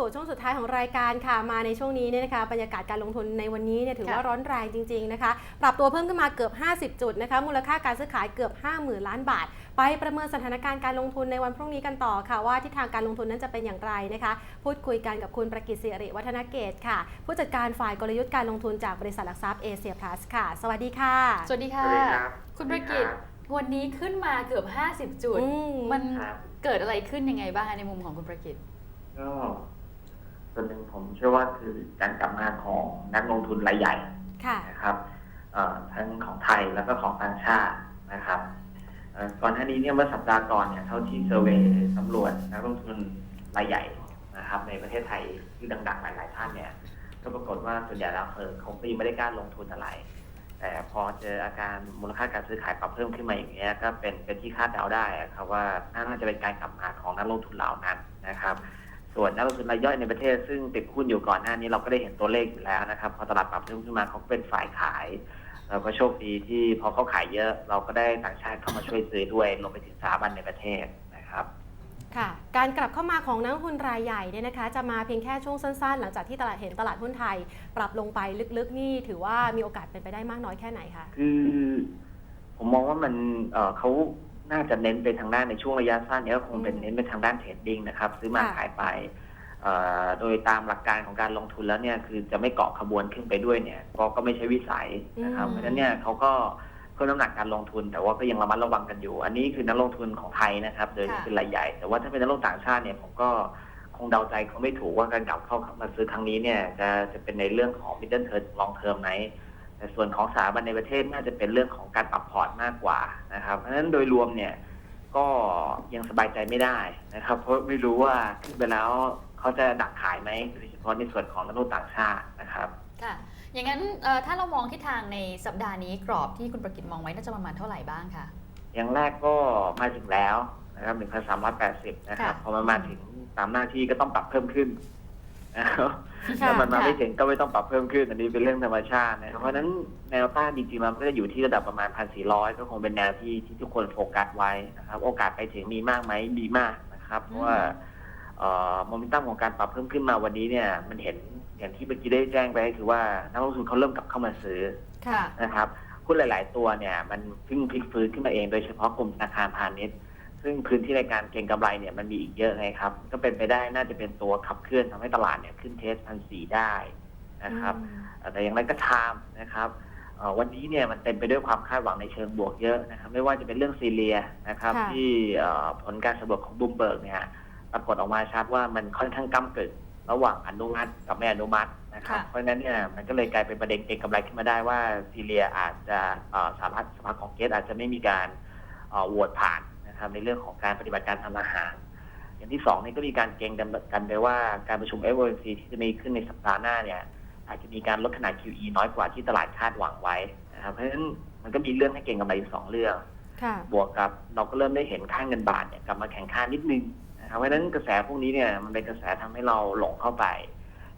สู่ช่วงสุดท้ายของรายการค่ะมาในช่วงนี้เนี่ยนะคะบรรยากาศการลงทุนในวันนี้เนี่ยถือว่าค่ะร้อนแรงจริงๆนะคะ ปรับตัวเพิ่มขึ้นมาเกือบ 50 จุดนะคะ มูลค่าการซื้อขายเกือบ 50,000 ล้านบาท ไปประเมินสถานการณ์การลงทุนในวันพรุ่งนี้กันต่อค่ะ ว่าทิศทางการลงทุนนั้นจะเป็นอย่างไรนะคะ พูดคุยกันกับคุณประกิตศิริวัฒนเกตค่ะ ผู้จัดการฝ่ายกลยุทธ์การลงทุนจากบริษัทหลักทรัพย์เอเชียพลัสค่ะ สวัสดีค่ะ สวัสดีค่ะสวัสดีครับคุณประกิตสวัสดีครับวันนี้ขึ้นมาเกือบ 50 จุดอืมมันครับเกิดอะไรขึ้นยังไงบ้างคะในมุมของคุณประกิตก็ ส่วนหนึ่งผมเชื่อว่าคือการกลับมาของนักลงทุนรายใหญ่ค่ะนะครับเอ่อทั้งของไทยแล้วก็ของต่างชาตินะครับเอ่อก่อนหน้านี้เนี่ยเมื่อสัปดาห์ก่อนเนี่ยเท่าที่เซอร์เวย์สำรวจนักลงทุนรายใหญ่นะครับ ในประเทศไทยที่ดังๆหลายๆท่านเนี่ย ก็ปรากฏว่าส่วนใหญ่แล้วเออเขาก็ยังไม่ได้กล้าลงทุนอะไร แต่พอเจออาการมูลค่าการซื้อขายปรับเพิ่มขึ้นมาอย่างเงี้ยก็เป็นเป็นที่คาดเดาได้อะครับว่าน่าจะเป็นการกลับมาของนักลงทุนเหล่านั้นนะครับ ส่วนนักลงทุนรายย่อยในประเทศ ซึ่งติดหุ้นอยู่ก่อนหน้านี้เราก็ได้เห็นตัวเลขอยู่แล้วนะครับพอตลาดปรับเพิ่มขึ้นมาเขาก็เป็นฝ่ายขายเราก็โชคดีที่พอเขาขายเยอะเราก็ได้ต่างชาติเข้ามาช่วยซื้อด้วยรวมไปถึงสถาบันในประเทศนะครับค่ะการกลับเข้ามาของนักลงทุนรายใหญ่เนี่ยนะคะ จะมาเพียงแค่ช่วงสั้นๆ หลังจากที่ตลาดเห็นตลาดหุ้นไทย ปรับลงไปลึกๆ นี่ถือว่ามีโอกาสเป็นไปได้มากน้อยแค่ไหนคะคือผมมองว่ามันเอ่อเขา น่าจะเน้นไปทางด้านในช่วงระยะสั้นเนี้ก็คงเป็นอืมเน้นไปทางด้านเทรดดิ้งนะครับซื้อมาค่ะ ขายไปเอ่อโดยตามหลักการของการลงทุนแล้วเนี่ยคือจะไม่เกาะขบวนขึ้นไปด้วยเนี่ยก็ก็ไม่ใช่วิสัยนะครับเพราะฉะนั้นเนี่ยเขาก็เพิ่มน้ำหนักการลงทุน แต่ว่าก็ยังระมัดระวังกันอยู่ อันนี้คือนักลงทุนของไทยนะครับ โดยค่ะ เป็นรายใหญ่ แต่ว่าถ้าเป็นนักลงทุนต่างชาติเนี่ยผมก็คงเดาใจเขาไม่ถูกว่าการกลับเข้ามาซื้อครั้งนี้เนี่ยจะจะเป็นในเรื่องของ middle term long term ไหม แต่ส่วนของสถาบันในประเทศน่าจะเป็นเรื่องของการปรับพอร์ตมากกว่านะครับ เพราะฉะนั้นโดยรวมเนี่ยก็ยังสบายใจไม่ได้นะครับ เพราะไม่รู้ว่าขึ้นไปแล้วเขาจะดักขายไหมโดยเฉพาะในส่วนของนักลงทุนต่างชาตินะครับค่ะอย่างนั้นเอ่อถ้าเรามองทิศทางในสัปดาห์นี้กรอบที่คุณประกิตมองไว้น่าจะประมาณเท่าไหร่บ้างคะอย่างแรกก็มาถึงแล้วนะครับ1,380นะครับค่ะพอมันมาถึงตามหน้าที่ก็ต้องปรับเพิ่มขึ้น นะครับค่ะถ้ามันมาค่ะ ไม่ถึงก็ไม่ต้องปรับเพิ่มขึ้นอันนี้เป็นเรื่องธรรมชาตินะครับเพราะฉะนั้นแนวต้านจริงๆมันก็จะอยู่ที่ระดับประมาณ 1,400 ก็คงเป็นแนวที่ที่ทุกคนโฟกัสไว้นะครับ โอกาสไปถึงมีมากไหมมีมากนะครับเพราะว่าเอ่อโมเมนตัมของการปรับเพิ่มขึ้นมาวันนี้เนี่ย มันเห็นอย่างที่เมื่อกี้ได้แจ้งไปก็คือว่านักลงทุนเขาเริ่มกลับเข้ามาซื้อ ค่ะ นะครับหุ้นหลาย ๆ ตัวเนี่ยมันเพิ่งพลิกฟื้นขึ้นมาเองโดยเฉพาะกลุ่มธนาคารพาณิชย์ ซึ่งพื้นที่ในการเก็งกำไรเนี่ยมันมีอีกเยอะไงครับ ก็เป็นไปได้น่าจะเป็นตัวขับเคลื่อนทำให้ตลาดเนี่ยขึ้นเทสพันสี่ได้นะครับ แต่อย่างไรก็ตามนะครับเอ่อวันนี้เนี่ยมันเต็มไปด้วยความคาดหวังในเชิงบวกเยอะนะครับ ไม่ว่าจะเป็นเรื่องซีเรียนะครับค่ะที่เอ่อผลการสำรวจของบูมเบิร์กเนี่ยปรากฏออกมาชัดว่ามันค่อนข้างก้ากึ่งระหว่างอนุมัติกับไม่อนุมัตินะครับค่ะเพราะฉะนั้นเนี่ยมันก็เลยกลายเป็นประเด็นเก็งกำไรขึ้นมาได้ว่าซีเรียอาจจะเอ่อสหรัฐสภาของเกสอาจจะไม่มีการเอ่อโหวตผ่าน นะครับในเรื่องของการปฏิบัติการทำอาหาร อย่างที่สองนี่ก็มีการเกรงกันกันไปว่าการประชุม FOMC ที่จะมีขึ้นในสัปดาห์หน้าเนี่ยอาจจะมีการลดขนาด QE น้อยกว่าที่ตลาดคาดหวังไว้นะครับเพราะฉะนั้นมันก็มีเรื่องให้เก่งกำไรอยู่สองเรื่องค่ะบวกกับเราก็เริ่มได้เห็นค่าเงินบาทเนี่ยกลับมาแข็งค่านิดนึงนะครับเพราะฉะนั้นกระแสพวกนี้เนี่ยมันเป็นกระแสทำให้เราหลงเข้าไป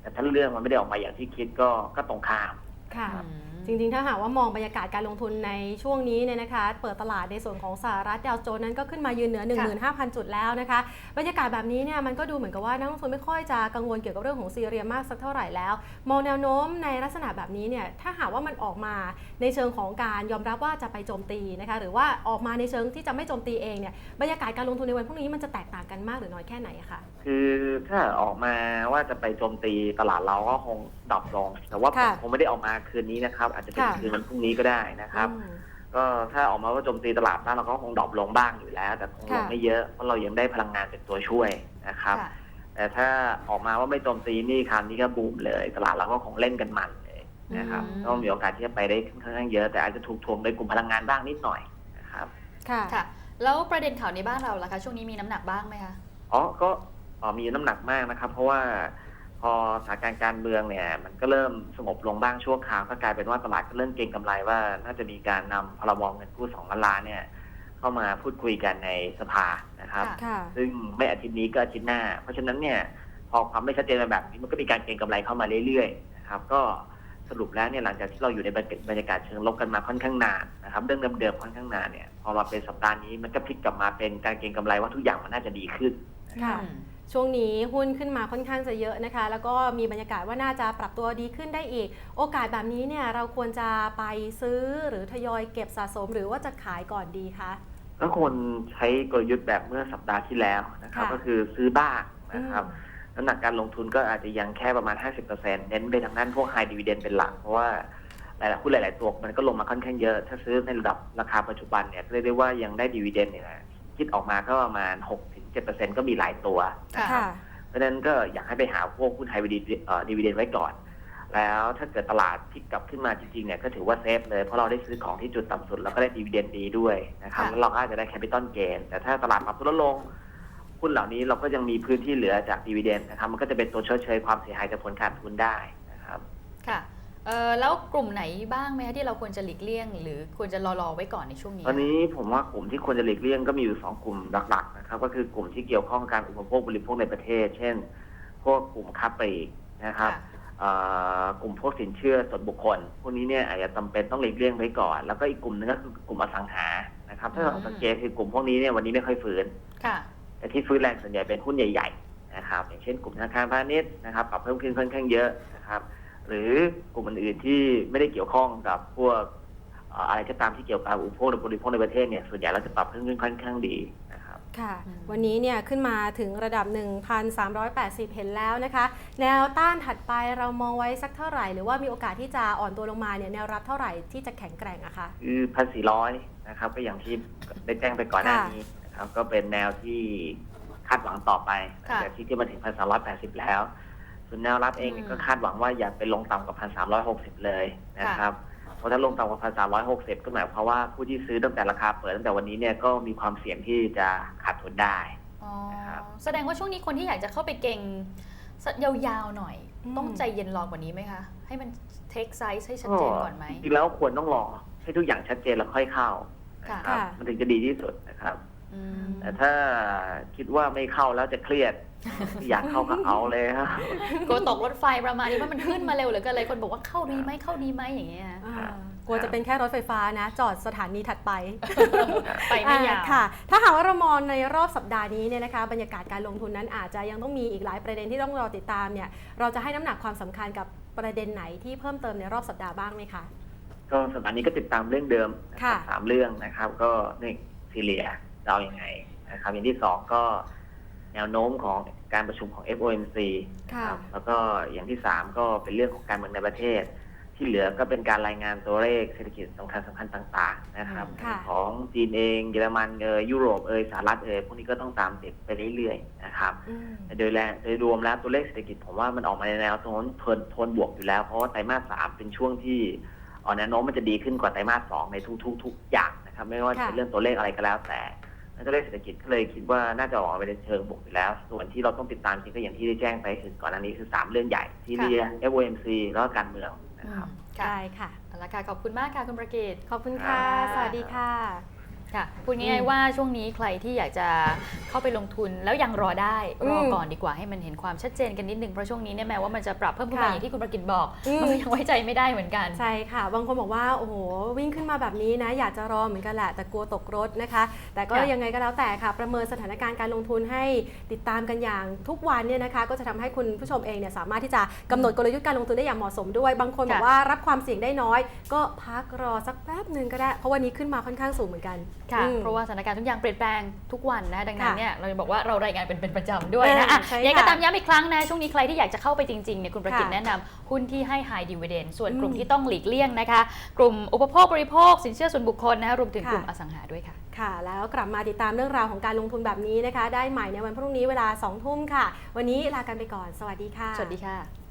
แต่ถ้าเรื่องมันไม่ได้ออกมาอย่างที่คิดก็ก็ตรงข้ามค่ะอืม จริงๆ ถ้าหากว่ามองบรรยากาศการลงทุนในช่วงนี้เนี่ยนะคะ เปิดตลาดในส่วนของสหรัฐดาวโจนส์นั้นก็ขึ้นมายืนเหนือ 15,000 จุดแล้วนะคะ บรรยากาศแบบนี้เนี่ยมันก็ดูเหมือนกับว่านักลงทุนไม่ค่อยจะกังวลเกี่ยวกับเรื่องของซีเรียมากสักเท่าไหร่แล้ว มองแนวโน้มในลักษณะแบบนี้เนี่ยถ้าหากว่ามันออกมาในเชิงของการยอมรับว่าจะไปโจมตีนะคะหรือว่าออกมาในเชิงที่จะไม่โจมตีเองเนี่ยบรรยากาศการลงทุนในวันพรุ่งนี้มันจะแตกต่างกันมากหรือน้อยแค่ไหนอะคะคือถ้าออกมาว่าจะไปโจมตีตลาดเราก็คงดรอปลง แต่ว่าผมค่ะคงไม่ได้ออกมาคืนนี้นะครับอาจจะเป็นค่ะคืนวันพรุ่งนี้ก็ได้นะครับอืมก็ถ้าออกมาว่าโจมตีตลาดบ้านเราก็คงดรอปลงบ้างอยู่แล้ว แต่คงลงค่ะไม่เยอะเพราะเรายังได้พลังงานเป็นตัวช่วยนะครับค่ะแต่ถ้าออกมาว่าไม่โจมตีนี่คราวนี้ก็บูมเลย ตลาดเราก็คงเล่นกันมันเลยนะครับอืมก็มีโอกาสที่จะไปได้ค่อนข้างเยอะ แต่อาจจะถูกทวงโดยกลุ่มพลังงานบ้างนิดหน่อยนะครับ ค่ะค่ะแล้วประเด็นข่าวในบ้านเราล่ะคะ ช่วงนี้มีน้ำหนักบ้างไหมคะอ๋อก็เอ่อมีน้ำหนักมากนะครับ เพราะว่า พอสถานการณ์การเมืองเนี่ย มันก็เริ่มสงบลงบ้างชั่วคราวก็กลายเป็นว่าตลาดก็เริ่มเก็งกำไรว่า น่าจะมีการนำพรบเงินกู้สองล้านล้านเนี่ย เข้ามาพูดคุยกันในสภานะครับค่ะค่ะซึ่งไม่อาทิตย์นี้ก็อาทิตย์หน้า เพราะฉะนั้นเนี่ยพอความไม่ชัดเจนแบบนี้มันก็มีการเก็งกำไรเข้ามาเรื่อยๆนะครับ ก็สรุปแล้วเนี่ยหลังจากที่เราอยู่ในบรรยากาศเชิงลบกันมาค่อนข้างนานนะครับเรื่องเดิมๆค่อนข้างนานเนี่ย พอมาเป็นสัปดาห์นี้มันก็พลิกกลับมาเป็นการเก็งกำไรว่าทุกอย่างมันน่าจะดีขึ้นนะครับค่ะอืม ช่วงนี้หุ้นขึ้นมาค่อนข้างจะเยอะนะคะ แล้วก็มีบรรยากาศว่าน่าจะปรับตัวดีขึ้นได้อีก โอกาสแบบนี้เนี่ยเราควรจะไปซื้อหรือทยอยเก็บสะสมหรือว่าจะขายก่อนดีคะก็ควรใช้กลยุทธ์แบบเมื่อสัปดาห์ที่แล้วนะครับค่ะก็คือซื้อบ้างนะครับอืมน้ำหนักการลงทุนก็อาจจะยังแค่ประมาณ 50%เน้นไปทางด้านพวก high dividend เป็นหลัก เพราะว่าหลายๆหุ้นหลาย ๆ ตัวมันก็ลงมาค่อนข้างเยอะ ถ้าซื้อในระดับราคาปัจจุบันเนี่ยก็เรียกได้ว่ายังได้ดีเวเดนเนี่ยคิดออกมาก็ประมาณ 6-7%ก็มีหลายตัวนะครับเพราะฉะนั้นก็อยากให้ไปหาพวกหุ้นไฮบริดดีเวเดนไว้ก่อน แล้วถ้าเกิดตลาดพลิกกลับขึ้นมาจริงๆเนี่ยก็ถือว่าเซฟเลยเพราะเราได้ซื้อของที่จุดต่ำสุด แล้วก็ได้ดีเวเดนดีด้วยนะครับค่ะแล้วเราก็อาจจะได้แคปิตอลเกนแต่ถ้าตลาดปรับตัวลดลงหุ้นเหล่านี้เราก็ยังมีพื้นที่เหลือจากดีเวเดนนะครับมันก็จะเป็นตัวชดเชยความเสียหายจากผลขาดทุนได้นะครับค่ะ เอ่อแล้วกลุ่มไหนบ้างไหมคะที่เราควรจะหลีกเลี่ยง หรือควรจะรอๆไว้ก่อนในช่วงนี้ ตอนนี้ผมว่ากลุ่มที่ควรจะหลีกเลี่ยงก็มีอยู่สองกลุ่มหลักๆนะครับ ก็คือกลุ่มที่เกี่ยวข้องกับการอุปโภคบริโภคในประเทศ เช่น พวกกลุ่มค้าปลีกนะครับค่ะเอ่อกลุ่มพวกสินเชื่อส่วนบุคคล พวกนี้เนี่ยอาจจะจำเป็นต้องหลีกเลี่ยงไว้ก่อน แล้วก็อีกกลุ่มหนึงก็คือกลุ่มอสังหานะครับ ถ้าเราอืมสังเกตคือกลุ่มพวกนี้เนี่ยวันนี้ไม่ค่อยฟื้นค่ะแต่ที่ฟื้นแรงส่วนใหญ่เป็นหุ้นใหญ่ ๆ นะครับ อย่างเช่น กลุ่มธนาคารพาณิชย์นะครับปรับเพิ่มขึ้นค่อนข้างเยอะนะครับ หรือกลุ่มอื่นๆที่ไม่ได้เกี่ยวข้องกับพวกเอ่ออะไรก็ตามที่เกี่ยวกับอุปโภคและบริโภคในประเทศเนี่ยส่วนใหญ่เราจะปรับเพิ่มขึ้นค่อนข้างดีนะครับค่ะอืมวันนี้เนี่ยขึ้นมาถึงระดับ 1,380 เห็นแล้วนะคะ แนวต้านถัดไปเรามองไว้สักเท่าไหร่ หรือว่ามีโอกาสที่จะอ่อนตัวลงมาเนี่ยแนวรับเท่าไหร่ที่จะแข็งแกร่งอะคะคือพันสี่ร้อยนะครับก็อย่างที่ได้แจ้งไปก่อนหน้าค่ะนี้นะครับก็เป็นแนวที่คาดหวังต่อไปค่ะจากที่ขึ้นมาถึงพันสามร้อยแปดสิบแล้ว ส่วนแนวรับเองอืมก็คาดหวังว่าอย่าไปลงต่ำกว่าพันสามร้อยหกสิบเลยนะครับ เพราะถ้าลงต่ำกว่าพันสามร้อยหกสิบก็หมายความว่าผู้ที่ซื้อตั้งแต่ราคาเปิดตั้งแต่วันนี้เนี่ยก็มีความเสี่ยงที่จะขาดทุนได้ อ๋อนะครับ แสดงว่าช่วงนี้คนที่อยากจะเข้าไปเก่งสยาวๆหน่อย อืม ต้องใจเย็นรอกว่านี้ไหมคะ ให้มันเทคไซส์ให้ชัดเจนก่อนไหม จริงๆแล้วควรต้องรอให้ทุกอย่างชัดเจนแล้วค่อยเข้าค่ะนะครับค่ะมันถึงจะดีที่สุดนะครับ อืม แต่ถ้าคิดว่าไม่เข้าแล้วจะเครียด อยากเข้าก็เอาเลยครับกลัวตกรถไฟประมาณนี้ว่ามันขึ้นมาเร็วเหลือเกินเลยคนบอกว่าเข้าดีไหมเข้าดีไหมอย่างเงี้ยอ่ากลัวจะเป็นแค่รถไฟฟ้านะ จอดสถานีถัดไปไปไม่ยาวอ่ค่ะ ถ้าหากว่าเรามองในรอบสัปดาห์นี้เนี่ยนะคะบรรยากาศการลงทุนนั้นอาจจะยังต้องมีอีกหลายประเด็นที่ต้องรอติดตามเนี่ยเราจะให้น้ำหนักความสำคัญกับประเด็นไหนที่เพิ่มเติมในรอบสัปดาห์บ้างไหมคะ ก็สัปดาห์นี้ก็ติดตามเรื่องเดิมนะครับค่ะ สามเรื่องนะครับ ก็หนึ่งซีเรียจะเอาอย่างไงนะครับอย่างที่สองก็ แนวโน้มของการประชุมของ FOMC นะครับแล้วก็อย่างที่สามก็เป็นเรื่องของการเมืองในประเทศ ที่เหลือก็เป็นการรายงานตัวเลขเศรษฐกิจสำคัญสำคัญต่างๆนะครับ ค่ะของจีนเองเยอรมันเอยยุโรปเอยสหรัฐเอยพวกนี้ก็ต้องตามติดไปเรื่อยๆนะครับอืมโดยแรงโดยรวมแล้วตัวเลขเศรษฐกิจผมว่ามันออกมาในแนวโน้มโทนโทนบวกอยู่แล้ว เพราะว่าไตรมาสสามเป็นช่วงที่อ่อนแนวโน้มมันจะดีขึ้นกว่าไตรมาสสองในทุกๆทุกอย่างนะครับ ไม่ว่าจะค่ะเป็นเรื่องตัวเลขอะไรก็แล้วแต่ แล้วตัวเลขเศรษฐกิจก็เลยคิดว่าน่าจะออกมาในเชิงบวกอยู่แล้ว ส่วนที่เราต้องติดตามจริงก็อย่างที่ได้แจ้งไปคือก่อนหน้านี้คือสามเรื่องใหญ่ที่ค่ะเรีย FOMC แล้วก็การเมืองนะครับค่ะได้ค่ะเอาละค่ะ ขอบคุณมากค่ะ คุณประกิตขอบคุณค่ะค่ะสวัสดีค่ะ ค่ะพูดง่ายๆว่าช่วงนี้ใครที่อยากจะเข้าไปลงทุนแล้วยังรอได้อืมรอก่อนดีกว่าให้มันเห็นความชัดเจนกันนิดนึงเพราะช่วงนี้เนี่ยแม้ว่ามันจะปรับเพิ่มขึ้นมาค่ะอย่างที่คุณประกิตบอกอืมมันก็ยังไว้ใจไม่ได้เหมือนกันใช่ค่ะ บางคนบอกว่าโอ้โหวิ่งขึ้นมาแบบนี้นะ อยากจะรอเหมือนกันแหละแต่กลัวตกรถนะคะ แต่ก็ค่ะยังไงก็แล้วแต่ค่ะ ประเมินสถานการณ์การลงทุนให้ติดตามกันอย่างทุกวันเนี่ยนะคะ ก็จะทำให้คุณผู้ชมเองเนี่ยสามารถที่จะกำหนดกลยุทธ์การลงทุนได้อย่างเหมาะสมด้วย บางคนบอกว่ารับความเสี่ยงได้น้อย ก็พักรอสักแป๊บหนึ่งก็ได้เพราะวันนี้ขึ้นมาค่อนข้างสูงเหมือนกันค่ะอืมเพราะว่าสถานการณ์ทุกอย่างเปลี่ยนแปลงทุกวันนะดังนั้นค่ะเนี่ยเราจะบอกว่าเรารายงานเป็นเป็นประจำด้วยนะเอออะใช่ยังไงก็ค่ะตามย้ำอีกครั้งนะช่วงนี้ใครที่อยากจะเข้าไปจริงๆเนี่ยคุณประกิตค่ะแนะนำหุ้นที่ให้ high dividend ส่วนอืมกลุ่มที่ต้องหลีกเลี่ยงนะคะ กลุ่มอุปโภคบริโภค สินเชื่อส่วนบุคคลนะคะรวมถึงค่ะ กลุ่มอสังหาด้วยค่ะ ค่ะ แล้วกลับมาติดตามเรื่องราวของการลงทุนแบบนี้นะคะ ได้ใหม่ในวันพรุ่งนี้เวลา2ทุ่มค่ะ วันนี้ลากันไปก่อน สวัสดีค่ะ สวัสดีค่ะ